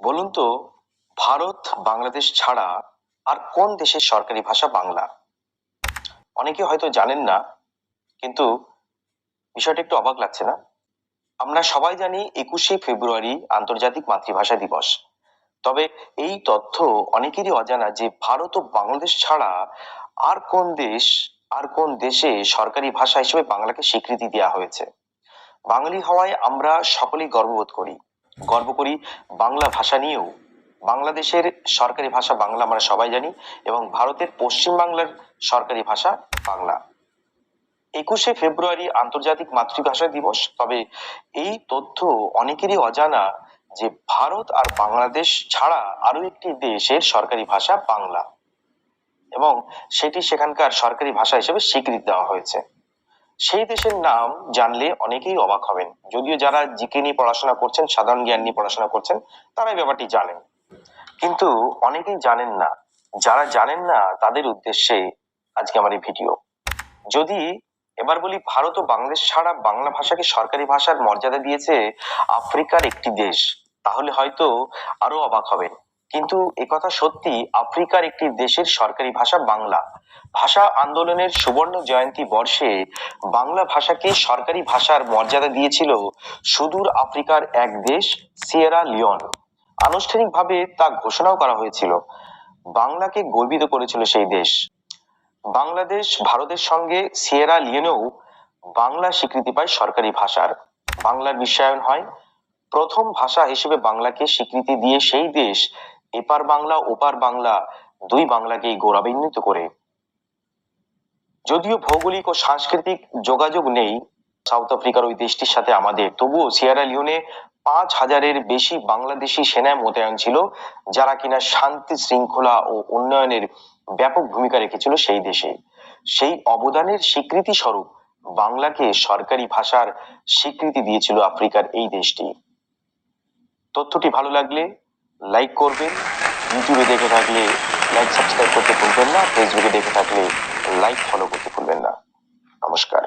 বলুন তো, ভারত, বাংলাদেশ ছাড়া আর কোন দেশের সরকারি ভাষা বাংলা? অনেকে হয়তো জানেন না, কিন্তু বিষয়টা একটু অবাক লাগছে না? আমরা সবাই জানি একুশে ফেব্রুয়ারি আন্তর্জাতিক মাতৃভাষা দিবস। তবে এই তথ্য অনেকেরই অজানা যে ভারত ও বাংলাদেশ ছাড়া আর কোন দেশ, আর কোন দেশে সরকারি ভাষা হিসেবে বাংলাকে স্বীকৃতি দেওয়া হয়েছে? বাঙালি হওয়ায় আমরা সকলেই গর্ববোধ করি। গর্ব করি, বাংলা ভাষা নিয়েও। বাংলাদেশের সরকারি ভাষা বাংলা আমরা সবাই জানি এবং ভারতের পশ্চিম বাংলার সরকারি ভাষা বাংলা। একুশে ফেব্রুয়ারি আন্তর্জাতিক মাতৃভাষা দিবস, তবে এই তথ্য অনেকেরই অজানা যে ভারত আর বাংলাদেশ ছাড়া আরও একটি দেশের সরকারি ভাষা বাংলা এবং সেটি সেখানকার সরকারি ভাষা হিসেবে স্বীকৃতি দেওয়া হয়েছে। সেই দেশের নাম জানলে অনেকেই অবাক হবেন। যদিও যারা জিকে নিয়ে পড়াশোনা করছেন, সাধারণ জ্ঞান নিয়ে পড়াশোনা করছেন তারা ব্যাপারটি জানেন। কিন্তু অনেকেই জানেন না। যারা জানেন না, তাদের উদ্দেশ্যে আজকে আমার এই ভিডিও। যদি এবার বলি ভারত ও বাংলাদেশ ছাড়া বাংলা ভাষাকে সরকারি ভাষার মর্যাদা দিয়েছে আফ্রিকার একটি দেশ, তাহলে হয়তো আরও অবাক হবেন। কিন্তু একথা সত্যি আফ্রিকার একটি দেশের সরকারি ভাষা বাংলা। ভাষা আন্দোলনের সুবর্ণ জয়ন্তী বর্ষে বাংলা ভাষাকে সরকারি ভাষার মর্যাদা দিয়েছিল সুদূর আফ্রিকার এক দেশ, সিয়েরা লিওন। আনুষ্ঠানিকভাবে তা ঘোষণাও করা হয়েছিল। বাংলাকে গর্বিত করেছিল সেই দেশ। বাংলাদেশ ভারতের সঙ্গে সিয়েরা লিওনেও বাংলা স্বীকৃতি পায় সরকারি ভাষার। বাংলার বিশ্বায়ন হয়। প্রথম ভাষা হিসেবে বাংলাকে স্বীকৃতি দিয়ে সেই দেশ এপার বাংলা, ওপার বাংলা, দুই বাংলাকেই গৌরবান্বিত করে। যদিও ভৌগোলিক ও সাংস্কৃতিক যোগাযোগ নেই, সাউথ আফ্রিকার ওই দেশটির সাথে আমাদের, তবুও সিয়েরা লিওনে পাঁচ হাজারের বেশি বাংলাদেশি সেনা মোতায়েন ছিল, যারা কিনা শান্তি শৃঙ্খলা ও উন্নয়নের ব্যাপক ভূমিকা রেখেছিল সেই দেশে। সেই অবদানের স্বীকৃতি স্বরূপ বাংলাকে সরকারি ভাষার স্বীকৃতি দিয়েছিল আফ্রিকার এই দেশটি। তথ্যটি ভালো লাগলে লাইক করবেন। ইউটিউবে দেখে থাকলে লাইক সাবস্ক্রাইব করতে ভুলবেন না। ফেসবুকে দেখে থাকলে লাইক ফলো করতে ভুলবেন না। নমস্কার।